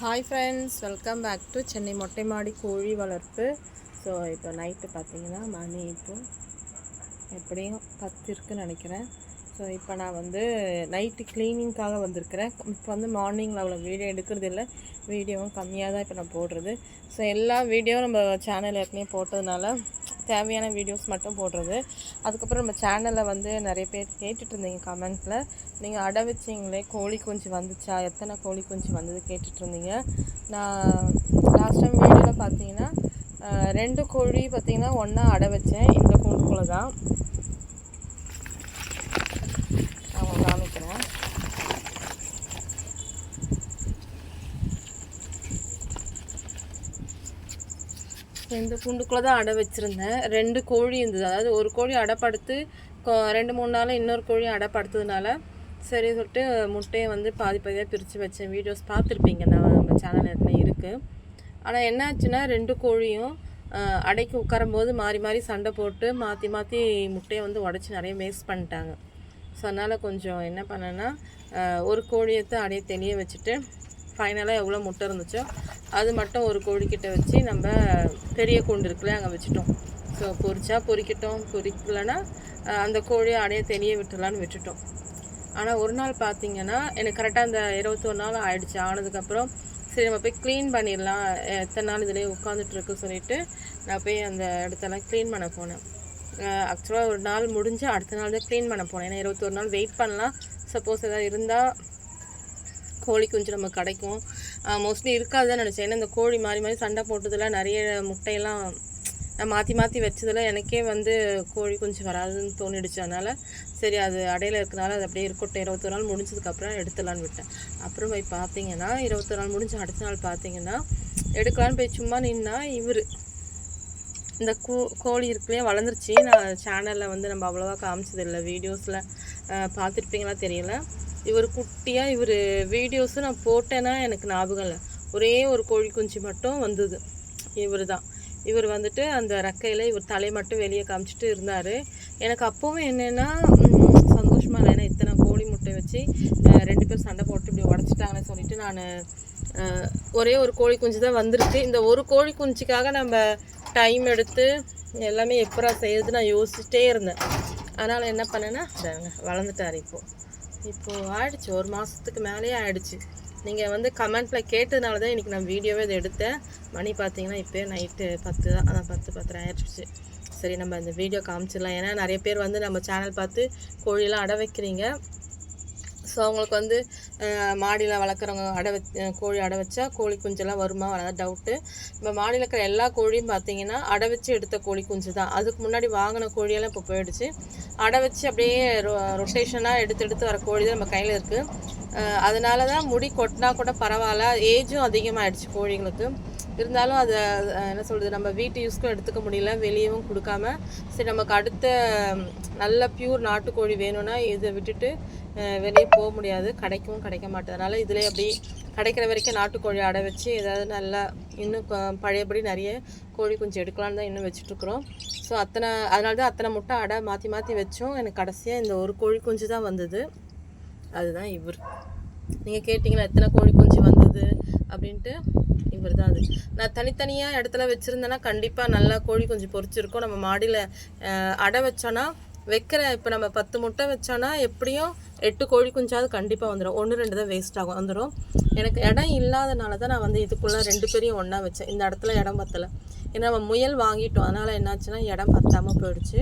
Hi friends welcome back to Chennai மொட்டை மாடி கோழி வளர்ப்பு ஸோ இப்போ நைட்டு பார்த்தீங்கன்னா மணி இப்போ எப்படியும் பத்து இருக்குன்னு நினைக்கிறேன். ஸோ இப்போ நான் வந்து நைட்டு க்ளீனிங்க்காக வந்திருக்கிறேன். இப்போ வந்து மார்னிங்கில் அவ்வளோ வீடியோ எடுக்கிறது இல்லை. வீடியோவும் கம்மியாக தான் இப்போ நான் போடுறது. ஸோ எல்லா வீடியோவும் நம்ம சேனல் ஏற்கனவே போட்டதுனால தேவையான வீடியோஸ் மட்டும் போடுறது. அதுக்கப்புறம் நம்ம சேனலில் வந்து நிறைய பேர் கேட்டுட்டு இருந்தீங்க கமெண்ட்டில் நீங்கள் அடை வச்சிங்களே கோழி குஞ்சு வந்துச்சா? எத்தனை கோழி குஞ்சு வந்தது கேட்டுட்டு இருந்தீங்க நான் லாஸ்ட் டைம் வீடியோவில் பார்த்தீங்கன்னா ரெண்டு கோழி பார்த்தீங்கன்னா ஒன்றா அடை வச்சேன். இந்த கூண்டுக்குள்ளே தான் இந்த கூண்டுக்குள்ளே தான் அடை வச்சுருந்தேன். ரெண்டு கோழி இருந்தது. அதாவது ஒரு கோழி அடைப்படுத்து ரெண்டு மூணு நாள் இன்னொரு கோழி அடைப்படுத்ததுனால சரி சொல்லிட்டு முட்டையை வந்து பாதி பாதியாக பிரித்து வச்சேன். வீடியோஸ் பார்த்துருப்பீங்க. நான் நம்ம சேனல் நேரத்தில் இருக்குது ஆனால் என்னாச்சுன்னா ரெண்டு கோழியும் அடைக்கு உட்காரும்போது மாறி மாறி சண்டை போட்டு மாற்றி மாற்றி முட்டையை வந்து உடச்சி நிறைய வேஸ்ட் பண்ணிட்டாங்க. ஸோ அதனால் கொஞ்சம் என்ன பண்ணேன்னா ஒரு கோழியத்தை அடைய தெளிய வச்சுட்டு ஃபைனலாக எவ்வளோ முட்டை இருந்துச்சோ அது மட்டும் ஒரு கோழிக்கிட்ட வச்சு நம்ம பெரிய கூண்டு இருக்குல்ல அங்கே வச்சுட்டோம். ஸோ பொறிச்சா பொறிக்கிட்டோம் பொறிக்கலைன்னா அந்த கோழியை அடைய தெரிய விட்டுலான்னு விட்டுட்டோம். ஆனால் ஒரு நாள் பார்த்தீங்கன்னா எனக்கு கரெக்டாக அந்த இருபத்தொரு நாள் ஆயிடுச்சு. ஆனதுக்கப்புறம் சரி நம்ம போய் க்ளீன் பண்ணிடலாம். எத்தனை நாள் இதிலே உட்காந்துட்டுருக்கு சொல்லிட்டு நான் போய் அந்த இடத்தெல்லாம் க்ளீன் பண்ண போனேன். ஆக்சுவலாக ஒரு நாள் முடிஞ்சு அடுத்த நாள் தான் க்ளீன் பண்ண போனேன். ஏன்னா இருபத்தொரு நாள் வெயிட் பண்ணலாம். சப்போஸ் எதாவது இருந்தால் கோழி குஞ்சு நமக்கு கிடைக்கும். மோஸ்ட்லி இருக்காது தான் நினச்சேன். ஏன்னா இந்த கோழி மாறி மாறி சண்டை போட்டதில் நிறைய முட்டையெல்லாம் நான் மாற்றி மாற்றி வச்சதில் எனக்கே வந்து கோழி கொஞ்சம் வராதுன்னு தோணிடுச்சு. அதனால் சரி அது அடையில இருக்கனால அது அப்படியே இருக்கட்டும். இருபத்தொரு நாள் முடிஞ்சதுக்கப்புறம் எடுத்துடலான்னு விட்டேன். அப்புறம் போய் பார்த்தீங்கன்னா இருபத்தொரு நாள் முடிஞ்சு அடுத்த நாள் பார்த்தீங்கன்னா எடுக்கலான்னு போய் சும்மா நின்னா இவர். இந்த கோ கோழி இருக்குல்லையே வளர்ந்துருச்சு. நான் சேனலில் வந்து நம்ம அவ்வளோவா காமிச்சதில்லை. வீடியோஸில் பார்த்துருப்பீங்களா தெரியல. இவர் குட்டியாக இவர் வீடியோஸும் நான் போட்டேன்னா எனக்கு ஞாபகம் இல்லை. ஒரே ஒரு கோழி குஞ்சு மட்டும் வந்தது. இவர் தான் இவர் வந்துட்டு அந்த ரெக்கையில் இவர் தலையை மட்டும் வெளியே காமிச்சிட்டு இருந்தார். எனக்கு அப்போவும் என்னென்னா சந்தோஷமாக இல்லை. ஏன்னா இத்தனை கோழி முட்டை வச்சு ரெண்டு பேரும் சண்டை போட்டு இப்படி உடச்சிட்டாங்கன்னு சொல்லிட்டு நான் ஒரே ஒரு கோழி குஞ்சு தான் வந்திருக்கு. இந்த ஒரு கோழி குஞ்சுக்காக நம்ம டைம் எடுத்து எல்லாமே எப்பரா செய்யறது நான் யோசிச்சிட்டே இருந்தேன். அதனால் என்ன பண்ணேன்னா வளர்ந்துட்டார் இப்போது இப்போது ஆயிடுச்சு ஒரு மாதத்துக்கு மேலேயே ஆயிடுச்சு. நீங்கள் வந்து கமெண்ட்டில் கேட்டதுனால தான் இன்றைக்கி நான் வீடியோவே இதை எடுத்தேன். மணி பார்த்தீங்கன்னா இப்போ நைட்டு பத்து தான். அதான் பத்து பத்தரை ஆயிடுச்சு. சரி நம்ம இந்த வீடியோ காமிச்சிடலாம். ஏன்னா நிறைய பேர் வந்து நம்ம சேனல் பார்த்து கோழியெல்லாம் அட வைக்கிறீங்க. ஸோ அவங்களுக்கு வந்து மாடியில் வளர்க்குறவங்க அடை வச் கோழி அடை வச்சா கோழி குஞ்செல்லாம் வருமா வராத? டவுட்டு இப்போ மாடியில் இருக்கிற எல்லா கோழியும் பார்த்தீங்கன்னா அடை வச்சு எடுத்த கோழி குஞ்சு தான். அதுக்கு முன்னாடி வாங்கின கோழியெல்லாம் இப்போ போயிடுச்சு. அடை வச்சு அப்படியே ரொ ரொட்டேஷனாக எடுத்து எடுத்து வர கோழி தான் நம்ம கையில் இருக்குது அதனால தான் முடி கொட்டினா கூட பரவாயில்ல. ஏஜும் அதிகமாகிடுச்சு கோழிங்களுக்கு. இருந்தாலும் அதை என்ன சொல்கிறது நம்ம வீட்டு யூஸ்க்கும் எடுத்துக்க முடியல. வெளியவும் கொடுக்காம சரி நமக்கு அடுத்த நல்ல பியூர் நாட்டுக்கோழி வேணும்னா இதை விட்டுட்டு வெளியே போக முடியாது. கிடைக்கவும் கிடைக்க மாட்டேது அதனால் இதிலே அப்படி கிடைக்கிற வரைக்கும் நாட்டுக்கோழி அடை வச்சு ஏதாவது நல்லா இன்னும் பழையபடி நிறைய கோழி குஞ்சு எடுக்கலான்னு தான் இன்னும் வச்சுட்ருக்குறோம் ஸோ அத்தனை அதனால தான் அத்தனை முட்டை அடை மாற்றி மாற்றி வச்சோம். எனக்கு கடைசியாக இந்த ஒரு கோழி குஞ்சு தான் வந்தது. அதுதான் இவர். நீங்கள் கேட்டிங்களா எத்தனை கோழி குஞ்சு வந்தது அப்படின்ட்டு? இவர் தான் அது. நான் தனித்தனியாக இடத்துல வச்சுருந்தேன்னா கண்டிப்பாக நல்லா கோழி குஞ்சு பொரிச்சிருக்கும் நம்ம மாடியில் அடை வச்சோன்னா வைக்கிற இப்போ நம்ம பத்து முட்டை வச்சோன்னா எப்படியும் எட்டு கோழி குஞ்சாவது கண்டிப்பாக வந்துடும் ஒன்று ரெண்டு தான் வேஸ்ட் ஆகும். வந்துடும் எனக்கு இடம் இல்லாதனால தான் நான் வந்து இதுக்குள்ளே ரெண்டு பேரையும் ஒன்றா வச்சேன். இந்த இடத்துல இடம் பத்தலை. ஏன்னா நம்ம முயல் வாங்கிட்டோம். அதனால் என்னாச்சுன்னா இடம் பத்தாமல் போயிடுச்சு.